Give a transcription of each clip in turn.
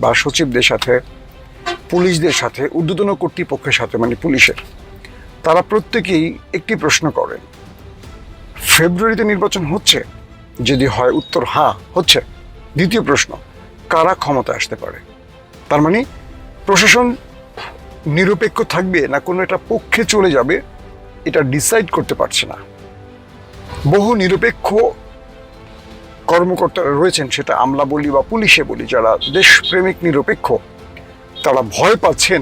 বা সচিবদের সাথে, পুলিশদের সাথে, ঊর্ধ্বতন কর্তৃপক্ষের সাথে মানে পুলিশের, তারা প্রত্যেকেই একটি প্রশ্ন করেন। ফেব্রুয়ারিতে নির্বাচন হচ্ছে? যদি হয় উত্তর হ্যাঁ হচ্ছে। দ্বিতীয় প্রশ্ন, কারা ক্ষমতা আসতে পারে? তার মানে প্রশাসন নিরপেক্ষ থাকবে না কোনো একটা পক্ষে চলে যাবে, এটা ডিসাইড করতে পারছে না। বহু নিরপেক্ষ কর্মকর্তারা রয়েছেন, সেটা আমলা বলি বা পুলিশে বলি, যারা দেশপ্রেমিক নিরপেক্ষ, তারা ভয় পাচ্ছেন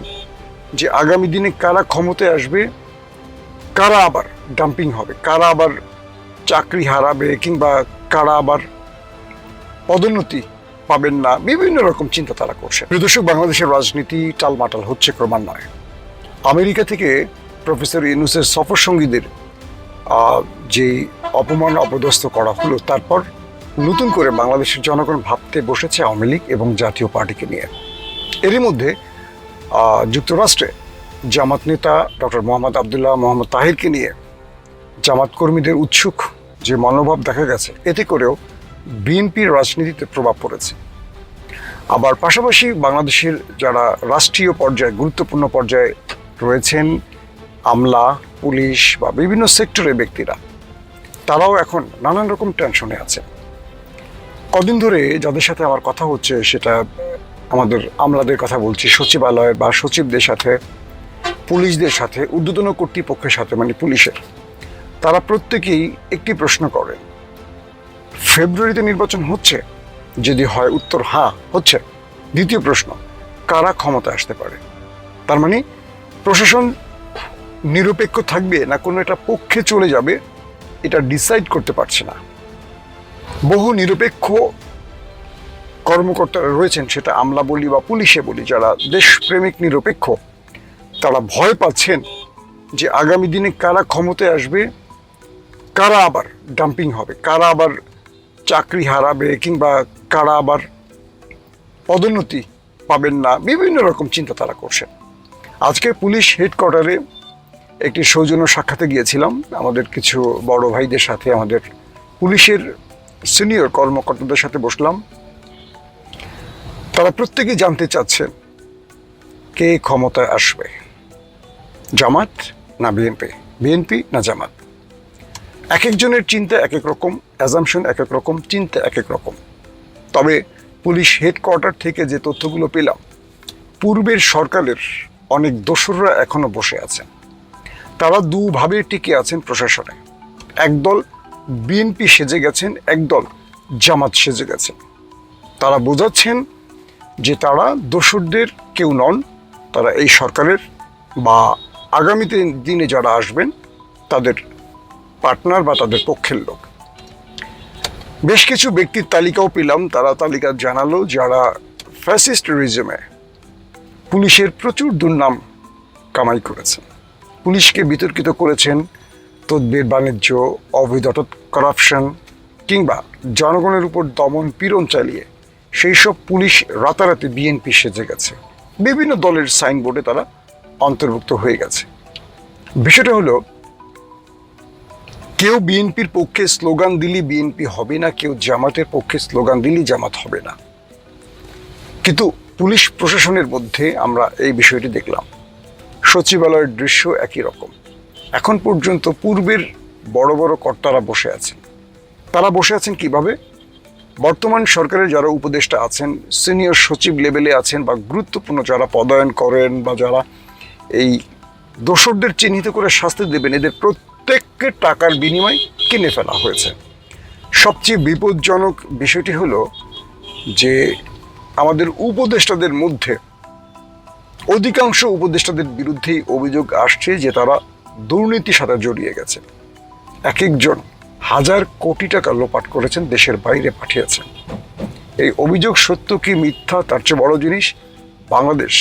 যে আগামী দিনে কারা ক্ষমতায় আসবে, কারা আবার ডাম্পিং হবে, কারা আবার চাকরি হারাবে কিংবা কারা আবার পদোন্নতি পাবেন না, বিভিন্ন রকম চিন্তা তারা করছে দর্শক, বাংলাদেশের রাজনীতি টালমাটাল হচ্ছে ক্রমান্বয়ে। আমেরিকা থেকে প্রফেসর ইউনুসের সফর সঙ্গীদের যে অপমান অপদস্থ করা হলো, তারপর নতুন করে বাংলাদেশের জনগণ ভাবতে বসেছে আওয়ামী লীগ এবং জাতীয় পার্টিকে নিয়ে। এরই মধ্যে যুক্তরাষ্ট্রে জামাত নেতা ডক্টর মোহাম্মদ আবদুল্লাহ মোহাম্মদ তাহিরকে নিয়ে জামাত কর্মীদের উৎসুক যে মনোভাব দেখা গেছে, এতে করেও বিএনপির রাজনীতিতে প্রভাব পড়েছে। আবার পাশাপাশি বাংলাদেশের যারা রাষ্ট্রীয় পর্যায়ে, গুরুত্বপূর্ণ পর্যায়ে রয়েছেন আমলা, পুলিশ বা বিভিন্ন সেক্টরের ব্যক্তিরা, তারাও এখন নানান রকম টেনশনে আছে কদিন ধরে যাদের সাথে আমার কথা হচ্ছে, সেটা আমাদের, আমলাদের কথা বলছি সচিবালয়ের বা সচিবদের সাথে, পুলিশদের সাথে, ঊর্ধ্বতন কর্তৃপক্ষের সাথে মানে পুলিশের। তারা প্রত্যেকেই একটি প্রশ্ন করে। ফেব্রুয়ারিতে নির্বাচন হচ্ছে? যদি হয় উত্তর হ্যাঁ হচ্ছে। দ্বিতীয় প্রশ্ন, কারা ক্ষমতা আসতে পারে? তার মানে প্রশাসন নিরপেক্ষ থাকবে না কোনো একটা পক্ষে চলে যাবে, এটা ডিসাইড করতে পারছে না। বহু নিরপেক্ষ কর্মকর্তারা রয়েছেন, সেটা আমলা বলি বা পুলিশে বলি, যারা দেশপ্রেমিক নিরপেক্ষ, তারা ভয় পাচ্ছেন যে আগামী দিনে কারা ক্ষমতায় আসবে, কারা আবার ডাম্পিং হবে, কারা আবার চাকরি হারাবে কিংবা কারা আবার পদোন্নতি পাবেন না, বিভিন্ন রকম চিন্তা তারা করছেন। আজকে পুলিশ হেডকোয়ার্টারে একটি সৌজন্য সাক্ষাতে গিয়েছিলাম। আমাদের কিছু বড় ভাইদের সাথে আমাদের পুলিশের সিনিয়র কর্মকর্তাদের সাথে বসলাম। তারা প্রত্যেকেই জানতে চাচ্ছেন কে ক্ষমতায় আসবে। জামাত না বিএনপি? বিএনপি না জামাত? এক একজনের চিন্তা এক এক রকম অ্যাজামশন এক এক রকম, চিন্তা এক এক রকম। তবে পুলিশ হেডকোয়ার্টার থেকে যে তথ্যগুলো পেলাম, পূর্বের সরকারের অনেক দোসররা এখনও বসে আছেন। তারা দুভাবে টিকে আছেন প্রশাসনে। একদল বিএনপি সেজে গেছেন, একদল জামাত সেজে গেছেন। তারা বোঝাচ্ছেন যে তারা দোসরদের কেউ নন, তারা এই সরকারের বা আগামীতে দিনে যারা আসবেন, তাদের পার্টনার বা তাদের পক্ষের লোক। বেশ কিছু ব্যক্তির তালিকাও পেলাম, তারা তালিকা জানালো যারা ফ্যাসিস্ট রিজমে পুলিশের প্রচুর দুর্নাম কামাই করেছেন। পুলিশকে বিতর্কিত করেছেন তদ্বির, বাণিজ্য, অবৈধ করাপশন কিংবা জনগণের উপর দমন পীড়ন চালিয়ে সেই সব পুলিশ রাতারাতি বিএনপি সেজে গেছে। বিভিন্ন দলের সাইনবোর্ডে তারা অন্তর্ভুক্ত হয়ে গেছে। বিষয়টা হলো, কেউ বিএনপির পক্ষে স্লোগান দিলি বিএনপি হবে না, কেউ জামাতের পক্ষে স্লোগান দিলি জামাত হবে না। কিন্তু পুলিশ প্রশাসনের মধ্যে আমরা এই বিষয়টি দেখলাম। সচিবালয়ের দৃশ্য একই রকম। এখন পর্যন্ত পূর্বের বড় বড় কর্তারা বসে আছেন। তারা বসে আছেন কীভাবে? বর্তমান সরকারের যারা উপদেষ্টা আছেন, সিনিয়র সচিব লেভেলে আছেন বা গুরুত্বপূর্ণ যারা পদায়ন করেন বা যারা এই দোসরদের চিহ্নিত করে শাস্তি দেবেন, এদের প্রত্যেককে টাকার বিনিময় কিনে ফেলা হয়েছে। সবচেয়ে বিপজ্জনক বিষয়টি হলো যে আমাদের উপদেষ্টাদের মধ্যে অধিকাংশ উপদেষ্টাদের বিরুদ্ধেই অভিযোগ আসছে যে তারা দুর্নীতির সাথে জড়িয়ে গেছে। এক একজন হাজার কোটি টাকা লোপাট করেছেন, দেশের বাইরে পাঠিয়েছেন। এই অভিযোগ সত্য কি মিথ্যা, তার চেয়ে বড় জিনিস, বাংলাদেশ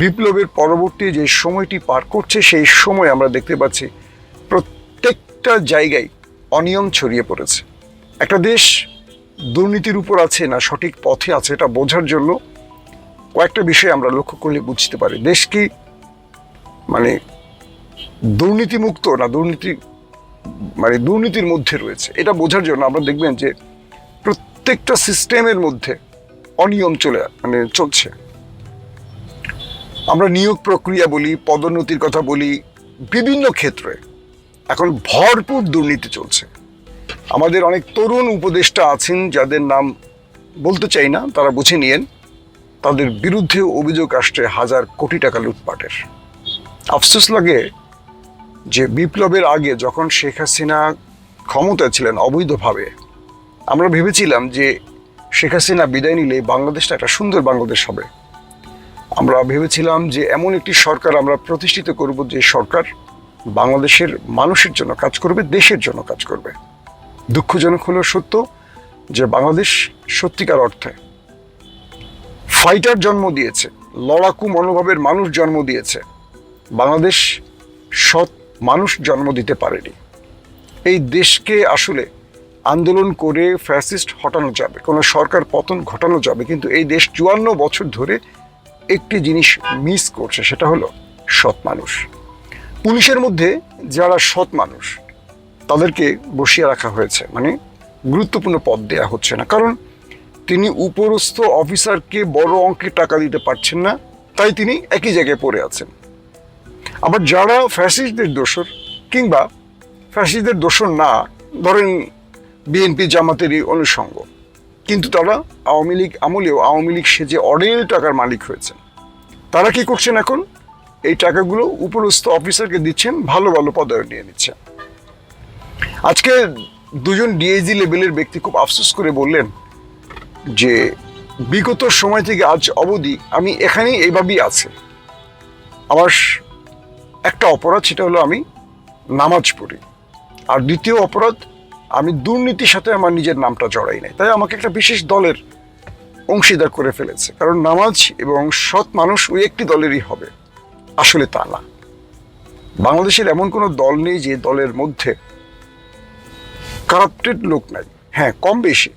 বিপ্লবের পরবর্তী যে সময়টি পার করছে, সেই সময় আমরা দেখতে পাচ্ছি প্রত্যেকটা জায়গায় অনিয়ম ছড়িয়ে পড়েছে। একটা দেশ দুর্নীতির উপর আছে না সঠিক পথে আছে, এটা বোঝার জন্য কয়েকটা বিষয় আমরা লক্ষ্য করলে বুঝতে পারি। দেশ কি মানে দুর্নীতিমুক্ত না দুর্নীতি মানে দুর্নীতির মধ্যে রয়েছে। এটা বোঝার জন্য আমরা দেখবেন যে প্রত্যেকটা সিস্টেমের মধ্যে অনিয়ম চলে মানে চলছে। আমরা নিয়োগ প্রক্রিয়া বলি, পদোন্নতির কথা বলি, বিভিন্ন ক্ষেত্রে এখন ভরপুর দুর্নীতি চলছে। আমাদের অনেক তরুণ উপদেষ্টা আছেন, যাদের নাম বলতে চাই না, তারা বুঝে নিয়েন, তাদের বিরুদ্ধে অভিযোগ আসছে হাজার কোটি টাকা লুটপাটের। আফসোস লাগে যে বিপ্লবের আগে যখন শেখ হাসিনা ক্ষমতায় ছিলেন অবৈধভাবে, আমরা ভেবেছিলাম যে শেখ হাসিনা বিদায় নিলে বাংলাদেশটা একটা সুন্দর বাংলাদেশ হবে। আমরা ভেবেছিলাম যে এমন একটি সরকার আমরা প্রতিষ্ঠিত করব যে সরকার বাংলাদেশের মানুষের জন্য কাজ করবে, দেশের জন্য কাজ করবে। দুঃখজনক হলেও সত্য যে বাংলাদেশ সত্যিকার অর্থে ফাইটার জন্ম দিয়েছে, লড়াকু মনোভাবের মানুষ জন্ম দিয়েছে। বাংলাদেশ সৎ মানুষ জন্ম দিতে পারেনি। এই দেশকে আসলে আন্দোলন করে ফ্যাসিস্ট হটানো যাবে, কোনো সরকার পতন ঘটানো যাবে, কিন্তু এই দেশ চুয়ান্ন বছর ধরে একটি জিনিস মিস করছে, সেটা হলো সৎ মানুষ। পুলিশের মধ্যে যারা সৎ মানুষ, তাদেরকে বসিয়ে রাখা হয়েছে মানে গুরুত্বপূর্ণ পদ দেয়া হচ্ছে না। কারণ তিনি উপরস্থ অফিসারকে বড় অঙ্কের টাকা দিতে পারছেন না, তাই তিনি একই জায়গায় পড়ে আছেন। আবার যারা ফ্যাসিস্টদের দোষর কিংবা ফ্যাসিস্টদের দোষর না, ধরেন বিএনপি জামাতেরই অনুষঙ্গ, কিন্তু তারা আওয়ামী লীগ আমলেও আওয়ামী লীগ সেজে অডেল টাকার মালিক হয়েছেন তারা কি করছেন এখন? এই টাকাগুলো উপরস্থ অফিসারকে দিচ্ছেন, ভালো ভালো পদায়ন নিয়ে নিচ্ছেন। আজকে দুজন ডিএজি লেভেলের ব্যক্তি খুব আফসোস করে বললেন যে, বিগত সময় থেকে আজ অবধি আমি এখানেই এইভাবেই আছি। আমার একটা অপরাধ, সেটা হলো আমি নামাজ পড়ি। আর দ্বিতীয় অপরাধ, আমি দুর্নীতির সাথে আমার নিজের নামটা জড়াই নাই। তাই আমাকে একটা বিশেষ দলের অংশীদার করে ফেলেছে। কারণ নামাজ এবং সৎ মানুষ ওই একটি দলেরই হবে। আসলে তা না। বাংলাদেশের এমন কোনো দল নেই যে দলের মধ্যে কারাপ্টেড লোক নাই। হ্যাঁ কম বেশি।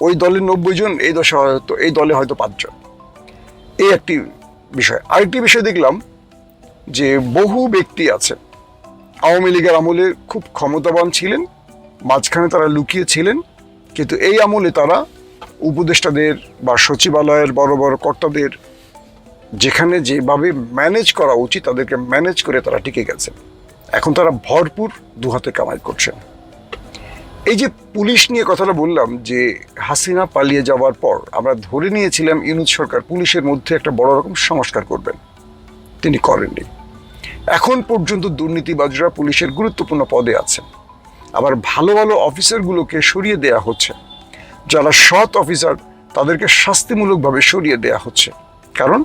ওই দলের নব্বই জন, এই দশে হয়তো, এই দলে হয়তো পাঁচজন। এই একটি বিষয়। আরেকটি বিষয় দেখলাম যে বহু ব্যক্তি আছে আওয়ামী লীগের আমলে খুব ক্ষমতাবান ছিলেন, মাঝখানে তারা লুকিয়ে ছিলেন, কিন্তু এই আমলে তারা উপদেষ্টাদের বা সচিবালয়ের বড় বড় কর্তাদের যেখানে যেভাবে ম্যানেজ করা উচিত, তাদেরকে ম্যানেজ করে তারা টিকে গেছেন। এখন তারা ভরপুর দুহাতে কামাই করছেন। এই যে পুলিশ নিয়ে কথাটা বললাম, যে হাসিনা পালিয়ে যাওয়ার পর আমরা ধরে নিয়েছিলাম ইউনুস সরকার পুলিশের মধ্যে একটা বড় রকম সংস্কার করবেন। তিনি করেননি। এখন পর্যন্ত দুর্নীতিবাজরা পুলিশের গুরুত্বপূর্ণ পদে আছেন। আবার ভালো ভালো অফিসারগুলোকে সরিয়ে দেয়া হচ্ছে। যারা সৎ অফিসার, তাদেরকে শাস্তিমূলকভাবে সরিয়ে দেয়া হচ্ছে। কারণ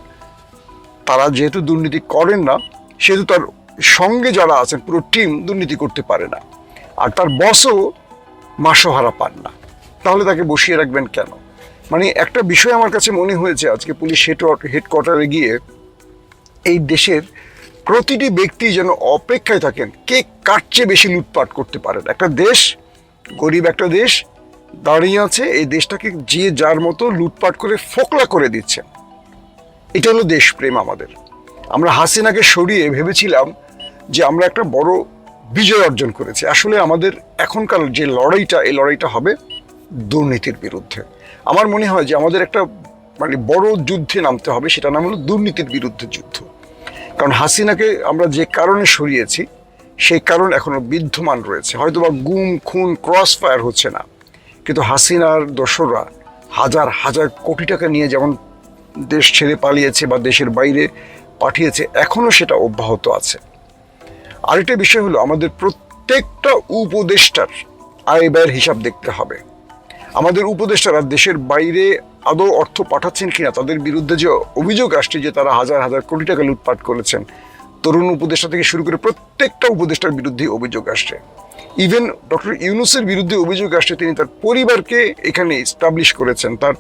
তারা যেহেতু দুর্নীতি করেন না, সেহেতু তার সঙ্গে যারা আছেন, পুরো টিম দুর্নীতি করতে পারে না। আর তার বসও মাসোহারা পান না। তাহলে তাকে বসিয়ে রাখবেন কেন? মানে একটা বিষয় আমার কাছে মনে হয়েছে, আজকে পুলিশ হেড হেডকোয়ার্টারে গিয়ে এই দেশের প্রতিটি ব্যক্তি যেন অপেক্ষায় থাকেন, কে চেয়ে বেশি লুটপাট করতে পারেন একটা দেশ, গরিব একটা দেশ দাঁড়িয়ে আছে, এই দেশটাকে যে যার মতো লুটপাট করে ফোকলা করে দিচ্ছেন এটা হলো দেশপ্রেম আমাদের। আমরা হাসিনাকে সরিয়ে ভেবেছিলাম যে আমরা একটা বড় বিজয় অর্জন করেছি। আসলে আমাদের এখনকার যে লড়াইটা, এই লড়াইটা হবে দুর্নীতির বিরুদ্ধে। আমার মনে হয় যে আমাদের একটা মানে বড় যুদ্ধে নামতে হবে সেটা নাম হলো দুর্নীতির বিরুদ্ধে যুদ্ধ। কারণ হাসিনাকে আমরা যে কারণে সরিয়েছি, সেই কারণ এখনও বিদ্যমান রয়েছে। হয়তো বা গুম, খুন ক্রস ফায়ার হচ্ছে না। কিন্তু হাসিনার দোসররা হাজার হাজার কোটি টাকা নিয়ে যেমন দেশ ছেড়ে পালিয়েছে বা দেশের বাইরে পাঠিয়েছে এখনও সেটা অব্যাহত আছে। আরেকটা বিষয় হলো, আমাদের প্রত্যেকটা উপদেষ্টার আয় ব্যয়ের হিসাব দেখতে হবে। আমাদের উপদেষ্টারা দেশের বাইরে আদৌ অর্থ পাঠাচ্ছেন কিনা, তাদের বিরুদ্ধে যে অভিযোগ আসছে যে তারা হাজার হাজার কোটি টাকা লুটপাট করেছেন, তরুণ উপদেষ্টা থেকে শুরু করে প্রত্যেকটা উপদেষ্টার বিরুদ্ধে অভিযোগ আসছে। ইভেন ডক্টর ইউনুসের বিরুদ্ধে অভিযোগ আসছে, তিনি তার পরিবারকে এখানে স্টাবলিশ করেছেন, তার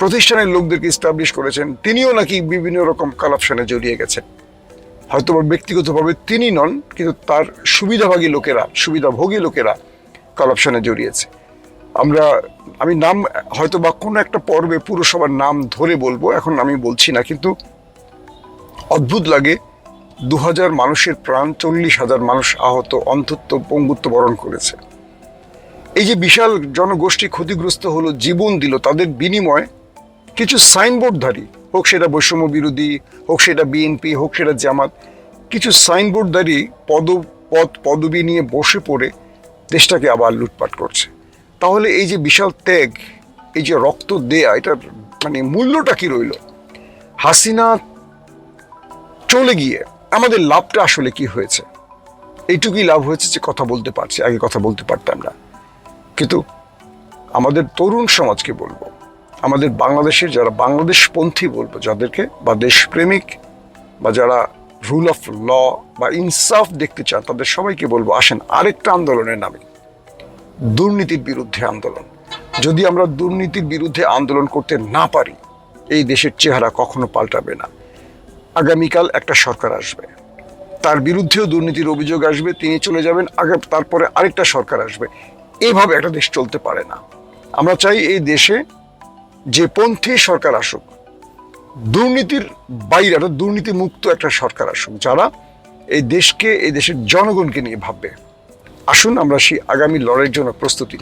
প্রতিষ্ঠানের লোকদেরকে স্টাবলিশ করেছেন, তিনিও নাকি বিভিন্ন রকম কারাপশনে জড়িয়ে গেছেন। হয়তো ব্যক্তিগতভাবে তিনি নন, কিন্তু তার সুবিধাভাগী লোকেরা, সুবিধাভোগী লোকেরা কারাপশনে জড়িয়েছে। আমরা, আমি নাম হয়তো বা কোনো একটা পর্বে পুরসভার নাম ধরে বলব, এখন আমি বলছি না, কিন্তু অদ্ভুত লাগে দু হাজার মানুষের প্রাণ চল্লিশ হাজার মানুষ আহত, অন্তত পঙ্গুত্ব বরণ করেছে। এই যে বিশাল জনগোষ্ঠী ক্ষতিগ্রস্ত হলো, জীবন দিল, তাদের বিনিময়ে কিছু সাইনবোর্ডধারী, হোক সেটা বৈষম্য বিরোধী, হোক সেটা বিএনপি, হোক সেটা জামাত, কিছু সাইনবোর্ডধারী পদ পদ, পদবি নিয়ে বসে পড়ে দেশটাকে আবার লুটপাট করছে। তাহলে এই যে বিশাল ত্যাগ, এই যে রক্ত দেয়া, এটার মানে মূল্যটা কি রইল? হাসিনা চলে গিয়ে আমাদের লাভটা আসলে কি হয়েছে? এইটুকুই লাভ হয়েছে যে কথা বলতে পারছি, আগে কথা বলতে পারতাম না। কিন্তু আমাদের তরুণ সমাজকে বলব, আমাদের বাংলাদেশের যারা বাংলাদেশপন্থী বলব, যাদেরকে বা দেশপ্রেমিক বা যারা রুল অফ ল বা ইনসাফ দেখতে চান, তাদের সবাইকে বলব, আসেন আরেকটা আন্দোলনের নামে। দুর্নীতির বিরুদ্ধে আন্দোলন। যদি আমরা দুর্নীতির বিরুদ্ধে আন্দোলন করতে না পারি, এই দেশের চেহারা কখনো পাল্টাবে না। আগামীকাল একটা সরকার আসবে। তার বিরুদ্ধেও দুর্নীতির অভিযোগ আসবে, তিনি চলে যাবেন, আগে তারপরে আরেকটা সরকার আসবে। এভাবে একটা দেশ চলতে পারে না। আমরা চাই এই দেশে যে পন্থী সরকার আসুক, দুর্নীতির বাইরে একটা দুর্নীতি মুক্ত একটা সরকার আসুক, যারা এই দেশকে, এই দেশের জনগণকে নিয়ে ভাববে। আসুন আমরা সেই আগামী লড়াইয়ের জন্য প্রস্তুতি